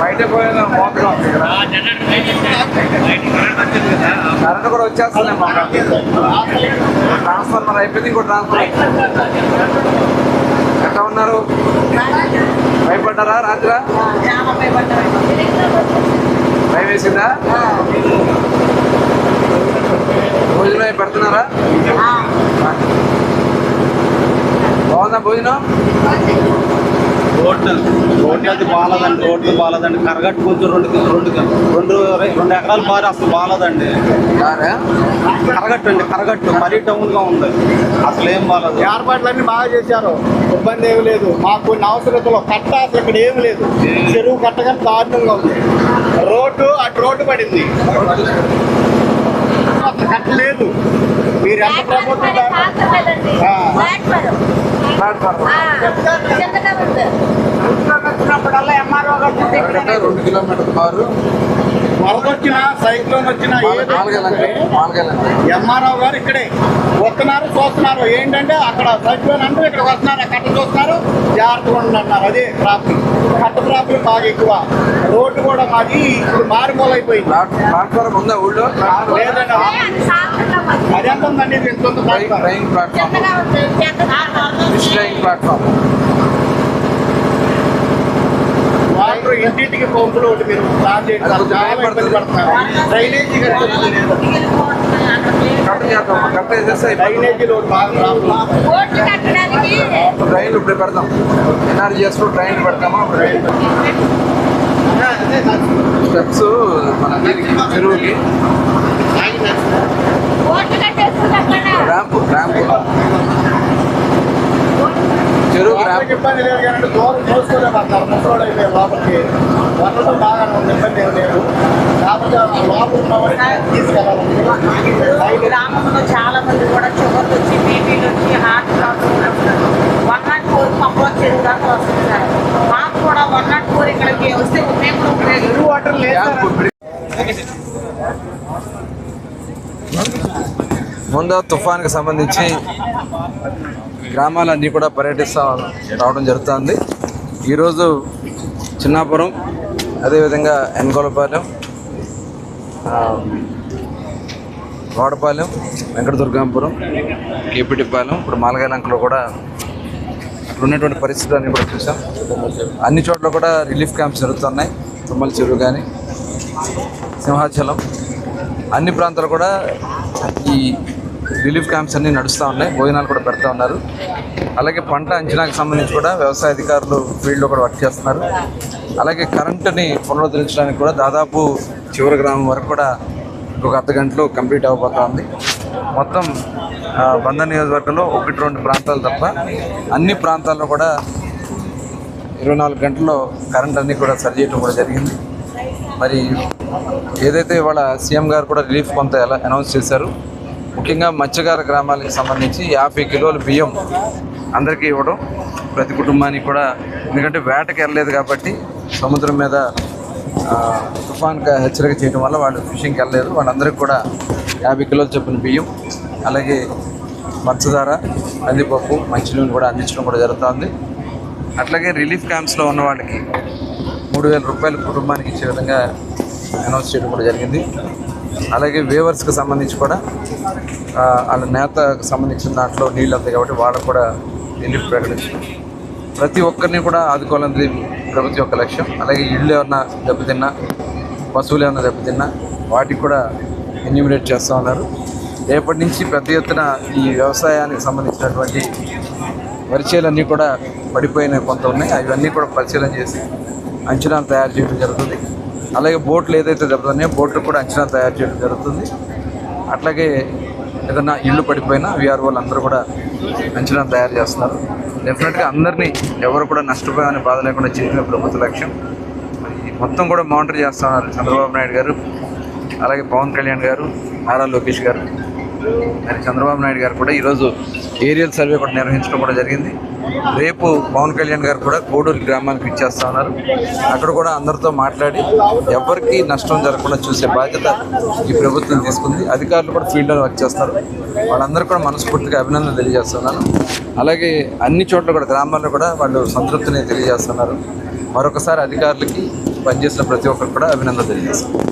బయట పోయిన మోతగా ఉంది ఇక్కడ కరెంట్ కూడా వచ్చేస్తుంది ట్రాన్స్ఫార్మర్ అయిపోయింది ఇంకో ట్రాన్స్ఫర్ ఎట్లా ఉన్నారు? భయపడ్డారా రాత్రి? భయం వేసిందా? భోజనం అయి పెడుతున్నారా? బాగుందా భోజనం? రోడ్డు రోడ్డు అది బాగాలేదండి రోడ్డు బాగాలేదండి కరగట్టు కొంచెం రెండు రెండు రెండు రెండు ఎకరాలు బారి అసలు బాగాలేదండి? కరగట్టు అండి కరగట్టు. మరీ టౌన్గా ఉంది. అసలు ఏం బాగాలేదు ఏర్పాట్లన్నీ బాగా చేశారు. ఇబ్బంది ఏమి లేదు. మాకు కొన్ని అవసరతలు కట్ట అసలు ఇక్కడ ఏమి లేదు. చెరువు కట్టగా దారుణంగా ఉంది. రోడ్డు అటు రోడ్డు పడింది. అసలు కట్ట లేదు మీరు ఎంత ప్రభుత్వం వచ్చినప్పుడల్లా ఎంఆర్ఓ రెండు కిలోమీటర్ బారు వరద వచ్చినా సైక్లోన్ వచ్చినా ఎంఆర్ఓ గారు ఇక్కడే వస్తున్నారు చూస్తున్నారు. ఏంటంటే అక్కడ సచివాలయం అంటే ఇక్కడ వస్తున్నారు కట్ట చూస్తున్నారు. జాగ్రత్తగా ఉండండి అన్నారు. అదే ప్రాబ్లం. కట్ట ప్రాబ్లం బాగా ఎక్కువ. రోడ్డు కూడా మాది ఇప్పుడు మారుమూల అయిపోయింది ప్లాట్ ప్లాట్ఫారం ఉందా ఊళ్ళో? లేదండి. అది ఎంత ఉందండి? ప్లాట్ఫామ్. ప్లాట్ఫామ్ వాటర్ ఇంటింటికి పంపులు ఒకటి మీరు ప్లాన్ చేయండి చాలా ఇబ్బంది పడుతున్నారు. డ్రైనేజీ. డ్రైనేజీలో ట్రైన్లు ఇప్పుడే పెడతాం ఎన్ఆర్జిఎస్లో ట్రైన్ పెడతామా? ట్రైన్ స్టెప్స్ మన చెరువుకి. Ramp ramp. ఇబ్బంది లేదు కానీ దూరం చూసుకోలేకపోతున్నారు ముసలోడు అయిపోయారు లోపలికి వనరులు బాగా ఉంది ఇబ్బంది ఏం లేదు. కాకపోతే లోపల తీసుకెళ్ళాలి. గ్రామంలో చాలా మంది కూడా షుగర్ వచ్చి బీపీలు వచ్చి heart problem one not four వస్తుంది సార్ మాకు కూడా వన్ నాట్ ఫోర్ ఇక్కడికి వస్తే మేము కూడా వాటర్ లేదు ర్యాంప్ సార్. ఇప్పుడు ముందు తుఫాన్కి సంబంధించి గ్రామాలన్నీ కూడా పర్యటిస్తూ రావడం జరుగుతుంది. ఈరోజు చిన్నాపురం అదేవిధంగా ఎన్గోలపాలెం ఆ, వాడపాలెం వెంకటదుర్గాంపురం కేపీటిపాలెం ఇప్పుడు మాలగాలంకలో కూడా అక్కడ ఉన్నటువంటి పరిస్థితులన్నీ కూడా చూసాం. అన్ని చోట్ల కూడా రిలీఫ్ క్యాంప్స్ జరుగుతున్నాయి. తుమ్మల చెరువు కానీ సింహాచలం అన్ని ప్రాంతాలు కూడా ఈ రిలీఫ్ క్యాంప్స్ అన్నీ నడుస్తూ ఉన్నాయి. భోజనాలు కూడా పెడతా ఉన్నారు. అలాగే పంట అంచనాకు సంబంధించి కూడా వ్యవసాయ అధికారులు ఫీల్డ్లో కూడా వర్క్ చేస్తున్నారు. అలాగే కరెంటుని పునరుద్ధరించడానికి కూడా దాదాపు చివరి గ్రామం వరకు కూడా ఇంకొక అర్ధ గంటలో కంప్లీట్ అవ్వబోతా ఉంది. మొత్తం ఆ, బంధన్ నియోజకవర్గంలో ఒకటి రెండు ప్రాంతాలు తప్ప అన్ని ప్రాంతాల్లో కూడా ఇరవై నాలుగు గంటల్లో కరెంట్ అన్నీ కూడా సరి చేయడం కూడా జరిగింది. మరి ఏదైతే ఇవాళ సీఎం గారు కూడా రిలీఫ్ కొంత ఎలా అనౌన్స్ చేశారు ముఖ్యంగా మత్స్యకార గ్రామాలకు సంబంధించి యాభై కిలోల బియ్యం అందరికీ ఇవ్వడం ప్రతి కుటుంబానికి కూడా. ఎందుకంటే వేటకి వెళ్ళలేదు కాబట్టి సముద్రం మీద తుఫాన్గా హెచ్చరిక చేయడం వల్ల వాళ్ళు ఫిషింగ్కి వెళ్ళలేదు. వాళ్ళందరికీ కూడా యాభై కిలోలు చొప్పున బియ్యం అలాగే పంచదార కందిపప్పు మంచినీళ్ళు కూడా అందించడం కూడా జరుగుతుంది. అట్లాగే రిలీఫ్ క్యాంప్స్లో ఉన్న వాళ్ళకి మూడు వేల రూపాయల కుటుంబానికి ఇచ్చే విధంగా అనౌన్స్ చేయడం కూడా జరిగింది. అలాగే వేవర్స్కి సంబంధించి కూడా వాళ్ళ నేతకు సంబంధించిన దాంట్లో నీళ్ళు అంతాయి కాబట్టి వాళ్ళకు కూడా రిలీఫ్ ప్రకటించారు ప్రతి ఒక్కరిని కూడా ఆదుకోవాలన్నది ప్రభుత్వం యొక్క లక్ష్యం. అలాగే ఇళ్ళు ఏమన్నా దెబ్బతిన్నా పశువులు ఏమన్నా దెబ్బతిన్నా వాటికి కూడా ఎన్యూమినేట్ చేస్తూ ఉన్నారు. రేపటి నుంచి పెద్ద ఎత్తున ఈ వ్యవసాయానికి సంబంధించినటువంటి పరిచయాలన్నీ కూడా పడిపోయిన కొంత ఉన్నాయి. అవన్నీ కూడా పరిశీలన చేసి అంచనాలు తయారు చేయడం జరుగుతుంది. అలాగే బోట్లు ఏదైతే దెబ్బతున్నాయో బోట్లు కూడా అంచనా తయారు చేయడం జరుగుతుంది. అట్లాగే ఏదన్నా ఇల్లు పడిపోయినా వీఆర్ వాళ్ళు అందరూ కూడా అంచనా తయారు చేస్తున్నారు. డెఫినెట్గా అందరినీ ఎవరు కూడా నష్టపోయామని బాధ లేకుండా చేయడమే ప్రభుత్వ లక్ష్యం. మొత్తం కూడా మానిటర్ చేస్తున్నారు చంద్రబాబు నాయుడు గారు అలాగే పవన్ కళ్యాణ్ గారు నారా లోకేష్ గారు. మరి చంద్రబాబు నాయుడు గారు కూడా ఈరోజు ఏరియల్ సర్వే కూడా నిర్వహించడం కూడా జరిగింది. రేపు పవన్ కళ్యాణ్ గారు కూడా కోడూరు గ్రామానికి ఇచ్చేస్తా ఉన్నారు. అక్కడ కూడా అందరితో మాట్లాడి ఎవరికి నష్టం జరగకుండా చూసే బాధ్యత ఈ ప్రభుత్వం తీసుకుంది. అధికారులు కూడా ఫీల్డ్లో వర్క్ చేస్తారు వాళ్ళందరూ కూడా మనస్ఫూర్తిగా అభినందన తెలియజేస్తున్నాను. అలాగే అన్ని చోట్ల కూడా గ్రామాల్లో కూడా వాళ్ళు సంతృప్తిని తెలియజేస్తున్నారు. మరొకసారి అధికారులకి పనిచేసిన ప్రతి ఒక్కరికి కూడా అభినందన తెలియజేస్తున్నారు.